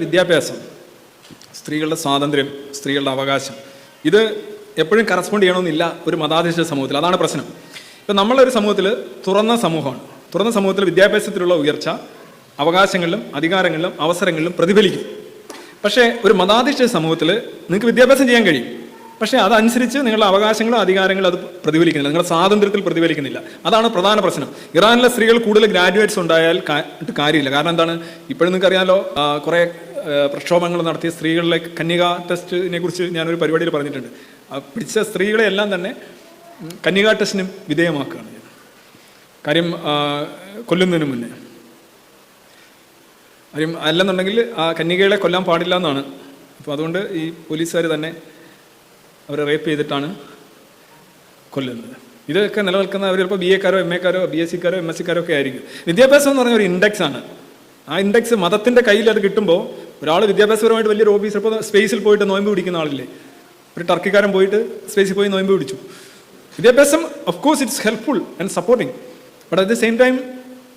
വിദ്യാഭ്യാസം സ്ത്രീകളുടെ സ്വാതന്ത്ര്യം സ്ത്രീകളുടെ അവകാശം ഇത് എപ്പോഴും കറസ്പോണ്ട് ചെയ്യണമെന്നില്ല ഒരു മതാധിഷ്ഠ സമൂഹത്തിൽ. അതാണ് പ്രശ്നം. ഇപ്പം നമ്മളൊരു സമൂഹത്തിൽ തുറന്ന സമൂഹമാണ്. തുറന്ന സമൂഹത്തിൽ വിദ്യാഭ്യാസത്തിലുള്ള ഉയർച്ച അവകാശങ്ങളിലും അധികാരങ്ങളിലും അവസരങ്ങളിലും പ്രതിഫലിക്കും. പക്ഷേ ഒരു മതാധിഷ്ഠ സമൂഹത്തിൽ നിങ്ങൾക്ക് വിദ്യാഭ്യാസം ചെയ്യാൻ കഴിയും. പക്ഷേ അതനുസരിച്ച് നിങ്ങളുടെ അവകാശങ്ങളും അധികാരങ്ങളും അത് പ്രതിഫലിക്കുന്നില്ല. നിങ്ങളുടെ സ്വാതന്ത്ര്യത്തിൽ പ്രതിഫലിക്കുന്നില്ല. അതാണ് പ്രധാന പ്രശ്നം. ഇറാനിലെ സ്ത്രീകൾ കൂടുതൽ ഗ്രാജുവേറ്റ്സ് ഉണ്ടായാൽ കാര്യമില്ല. കാരണം എന്താണ്? ഇപ്പോഴും നിങ്ങൾക്ക് അറിയാമല്ലോ കുറേ പ്രക്ഷോഭങ്ങൾ നടത്തിയ സ്ത്രീകളിലെ കന്യക ടെസ്റ്റിനെ കുറിച്ച് ഞാനൊരു പരിപാടിയിൽ പറഞ്ഞിട്ടുണ്ട്. ആ പിടിച്ച സ്ത്രീകളെ എല്ലാം തന്നെ കന്യക ടെസ്റ്റിന് വിധേയമാക്കുകയാണ്. കാര്യം കൊല്ലുന്നതിന് മുന്നേ. കാര്യം അല്ലെന്നുണ്ടെങ്കിൽ ആ കന്യകകളെ കൊല്ലാൻ പാടില്ല എന്നാണ്. അപ്പോൾ അതുകൊണ്ട് ഈ പോലീസുകാർ തന്നെ അവരെ റേപ്പ് ചെയ്തിട്ടാണ് കൊല്ലുന്നത്. ഇതൊക്കെ നിലനിൽക്കുന്ന അവർ ചിലപ്പോൾ ബി എക്കാരോ എം എക്കാരോ ബി എസ് സിക്കാരോ എം എസ് സിക്കാരോ ഒക്കെ ആയിരിക്കും. വിദ്യാഭ്യാസം എന്ന് പറഞ്ഞ ഒരു ഇൻഡെക്സ് ആണ് ആ ഇൻഡെക്സ് മതത്തിന്റെ കയ്യിൽ അത് കിട്ടുമ്പോൾ ഒരാൾ വിദ്യാഭ്യാസപരമായിട്ട് വലിയൊരു ഓഫീസർ ഇപ്പോൾ സ്പേസിൽ പോയിട്ട് നോയമ്പ് പിടിക്കുന്ന ആളില്ലേ? ഒരു ടർക്കിക്കാരൻ പോയിട്ട് സ്പേസിൽ പോയി നോയമ്പ് പിടിച്ചു. വിദ്യാഭ്യാസം of course it's helpful and supporting but at the same time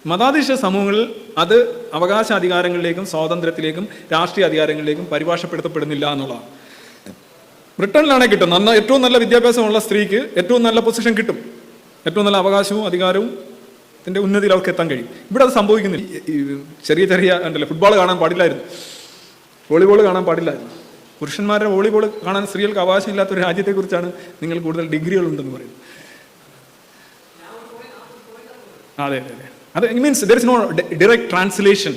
മതാധിഷ്ഠ സമൂഹങ്ങളിൽ അത് അവകാശ അധികാരങ്ങളിലേക്കും സ്വാതന്ത്ര്യത്തിലേക്കും രാഷ്ട്രീയ അധികാരങ്ങളിലേക്കും പരിഭാഷപ്പെടുത്തപ്പെടുന്നില്ല എന്നുള്ളതാണ്. ബ്രിട്ടനിലാണെങ്കിൽ കിട്ടും നന്ന ഏറ്റവും നല്ല വിദ്യാഭ്യാസമുള്ള സ്ത്രീക്ക് ഏറ്റവും നല്ല പൊസിഷൻ കിട്ടും. ഏറ്റവും നല്ല അവകാശവും അധികാരവും ഇതിന്റെ ഉന്നതിയിൽ അവർക്ക് എത്താൻ കഴിയും. ഇവിടെ അത് സംഭവിക്കുന്നില്ല. ചെറിയ ചെറിയ ഉണ്ടല്ലോ ഫുട്ബോൾ കാണാൻ പാടില്ലായിരുന്നു. വോളിബോൾ കാണാൻ പാടില്ല. പുരുഷന്മാരുടെ വോളിബോൾ കാണാൻ സ്ത്രീകൾക്ക് അവകാശമില്ലാത്ത ഒരു രാജ്യത്തെക്കുറിച്ചാണ് നിങ്ങൾ കൂടുതൽ ഡിഗ്രികൾ ഉണ്ടെന്ന് പറയുന്നത് അതെ അതെ അതെ. അത് means there is no direct translation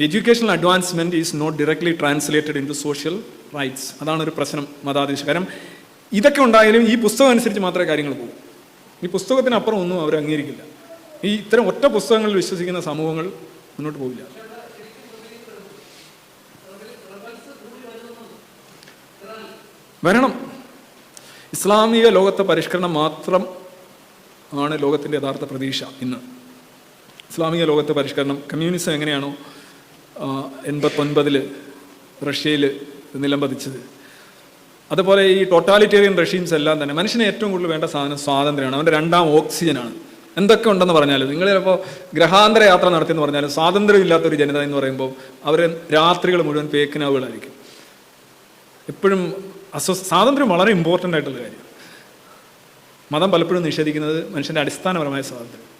educational advancement is not directly translated into social rights അതാണ് ഒരു പ്രശ്നം മതാദേശം കാരണം ഇതൊക്കെ ഉണ്ടായാലും ഈ പുസ്തകം അനുസരിച്ച് മാത്രമേ കാര്യങ്ങൾ പോകൂ. ഈ പുസ്തകത്തിനപ്പുറം ഒന്നും അവർ അംഗീകരിക്കില്ല. ഈ ഇത്തരം ഒറ്റ പുസ്തകങ്ങളിൽ വിശ്വസിക്കുന്ന സമൂഹങ്ങൾ മുന്നോട്ട് പോകില്ല. വരണം. ഇസ്ലാമിക ലോകത്തെ പരിഷ്കരണം മാത്രം ആണ് ലോകത്തിന്റെ യഥാർത്ഥ പ്രതീക്ഷ ഇന്ന്. ഇസ്ലാമിക ലോകത്തെ പരിഷ്കരണം കമ്മ്യൂണിസം എങ്ങനെയാണോ എൺപത്തൊൻപതിൽ റഷ്യയിൽ നിലംപതിച്ചത് അതുപോലെ ഈ ടോട്ടാലിറ്റേറിയൻ റഷ്യൻസ് എല്ലാം തന്നെ മനുഷ്യന് ഏറ്റവും കൂടുതൽ വേണ്ട സാധനം സ്വാതന്ത്ര്യമാണ് അവന്റെ രണ്ടാം ഓക്സിജനാണ്. എന്തൊക്കെ ഉണ്ടെന്ന് പറഞ്ഞാലും നിങ്ങൾ ചിലപ്പോൾ ഗ്രഹാന്തര യാത്ര നടത്തിയെന്ന് പറഞ്ഞാലും സ്വാതന്ത്ര്യമില്ലാത്ത ഒരു ജനത എന്ന് പറയുമ്പോൾ അവർ രാത്രികൾ മുഴുവൻ പേക്കിനാവുകളായിരിക്കും എപ്പോഴും അസ്വ സ്വാതന്ത്ര്യം വളരെ ഇമ്പോർട്ടന്റ് ആയിട്ടുള്ള കാര്യം. മതം പലപ്പോഴും നിഷേധിക്കുന്നത് മനുഷ്യന്റെ അടിസ്ഥാനപരമായ സ്വാതന്ത്ര്യം.